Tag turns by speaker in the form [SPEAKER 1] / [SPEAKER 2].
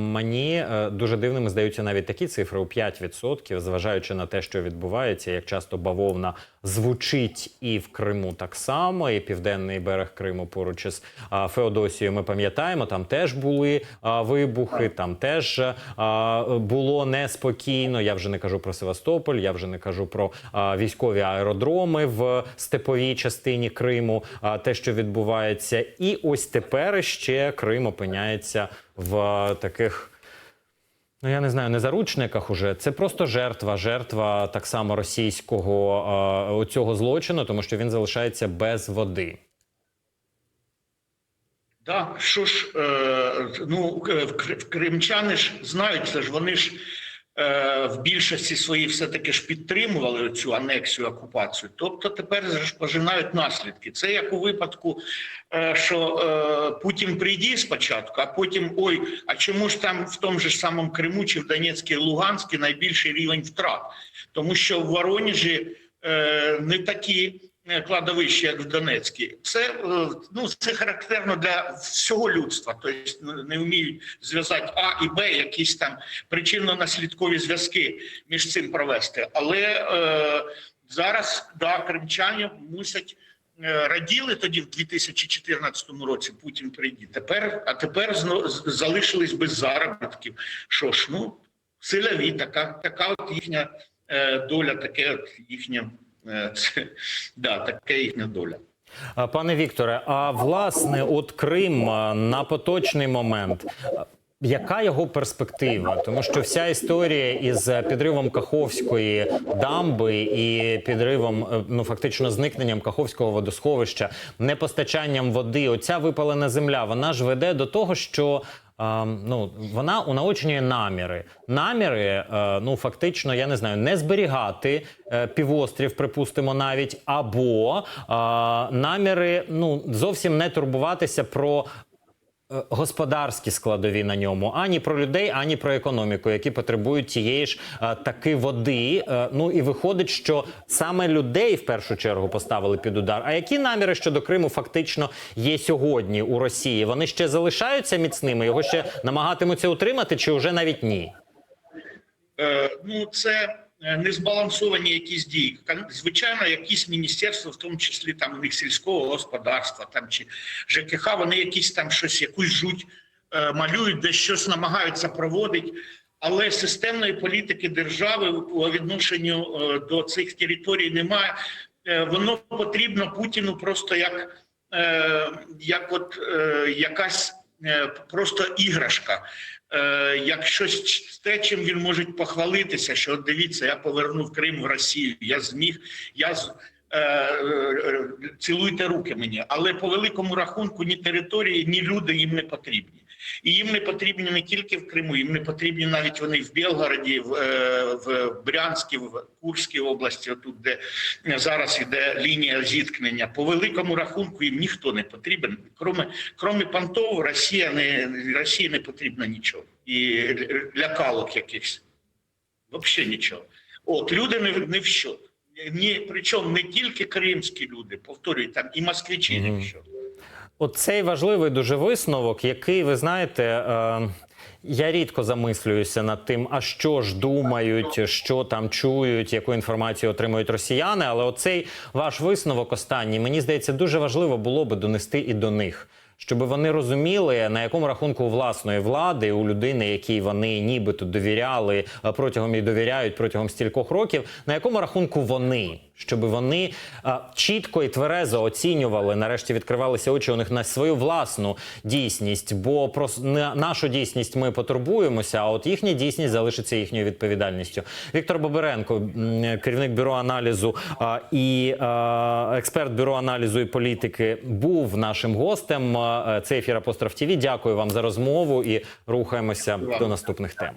[SPEAKER 1] Мені е, дуже дивними здаються навіть такі цифри у 5%, зважаючи на те, що відбувається, як часто бавовна звучить і в Криму так само, і південний берег Криму поруч із Феодосією. Ми пам'ятаємо, там теж були вибухи, там теж було неспокійно. Я вже не кажу про Севастополь, я вже не кажу про військові аеродроми в степовій частині Криму. Те, що відбувається, і ось тепер ще Крим опиняється в таких. Ну, я не знаю, не заручниках уже. Це просто жертва, жертва так само російського е, цього злочину, тому що він залишається без води.
[SPEAKER 2] Да, що ж, е, ну, Кр- кримчани ж знають це ж, вони ж е, в більшості своїй все-таки ж підтримували цю анексію, окупацію. Тобто тепер пожинають наслідки. Це як у випадку, е, що е, Путін прийде спочатку, а потім ой, а чому ж там в тому ж самому Криму чи в Донецькій Луганській найбільший рівень втрат? Тому що в Воронежі е, не такі е, кладовища, як в Донецькій. Це, е, ну, це характерно для всього людства. Тобто не вміють зв'язати А і Б, якісь там причинно-наслідкові зв'язки між цим провести. Але е, зараз да, кримчані мусять. е, Раділи тоді в 2014 році Путін прийде. Тепер, а тепер залишились без заробітків. Що ж, ну силові, така, така от їхня доля, таке от це, да, така їхня доля.
[SPEAKER 1] Пане Вікторе, а власне, от Крим на поточний момент. Яка його перспектива? Тому що вся історія із підривом Каховської дамби і підривом, е, ну фактично зникненням Каховського водосховища, непостачанням води, оця випалена земля, вона ж веде до того, що ну вона унаочнює наміри. Наміри, е, ну фактично, я не знаю, не зберігати е, півострів, припустимо, навіть або наміри ну зовсім не турбуватися про. Е, Господарські складові на ньому ані про людей, ані про економіку, які потребують тієї ж е, таки води. Е, ну і виходить, що саме людей в першу чергу поставили під удар. А які наміри щодо Криму фактично є сьогодні у Росії? Вони ще залишаються міцними? Його ще намагатимуться утримати, чи вже навіть ні?
[SPEAKER 2] Е, ну це незбалансовані якісь дії. Звичайно, якісь міністерства, в тому числі там у них сільського господарства там чи ЖКХ, вони якісь там щось, якусь жуть е, малюють, де щось намагаються проводити. Але системної політики держави у відношенню е, до цих територій немає. Е, Воно потрібно Путіну просто як, е, як от е, якась е, просто іграшка е, як щось те, чим він може похвалитися, що дивіться, я повернув Крим в Росію, я зміг, я е, е, цілуйте руки мені. Але по великому рахунку ні території, ні люди їм не потрібні. І їм не потрібні не тільки в Криму, їм не потрібні навіть вони в Білгороді, в, е, в Брянській, в Курській області, отут, де зараз іде лінія зіткнення. По великому рахунку їм ніхто не потрібен. Кроме, кроме понтов, Росія не Росії не потрібно нічого. І лякалок якихось. Взагалі нічого. От люди не, не в що. Ні, причому не тільки кримські люди, повторюю, там і москвичі не в що.
[SPEAKER 1] Оцей важливий дуже висновок, який ви знаєте. Е... Я рідко замислююся над тим, а що ж думають, що там чують, яку інформацію отримують росіяни. Але оцей ваш висновок останній, мені здається, дуже важливо було би донести і до них, щоб вони розуміли, на якому рахунку власної влади у людини, якій вони нібито довіряли е, протягом і довіряють протягом стількох років, на якому рахунку вони. Щоб вони а, чітко і тверезо оцінювали, нарешті відкривалися очі у них на свою власну дійсність. Бо про на нашу дійсність ми потурбуємося, а от їхня дійсність залишиться їхньою відповідальністю. Віктор Боберенко, керівник бюро аналізу а, і а, експерт бюро аналізу і політики, був нашим гостем. А, Це ефір Апостроф ТІВІ. Дякую вам за розмову і рухаємося до наступних тем.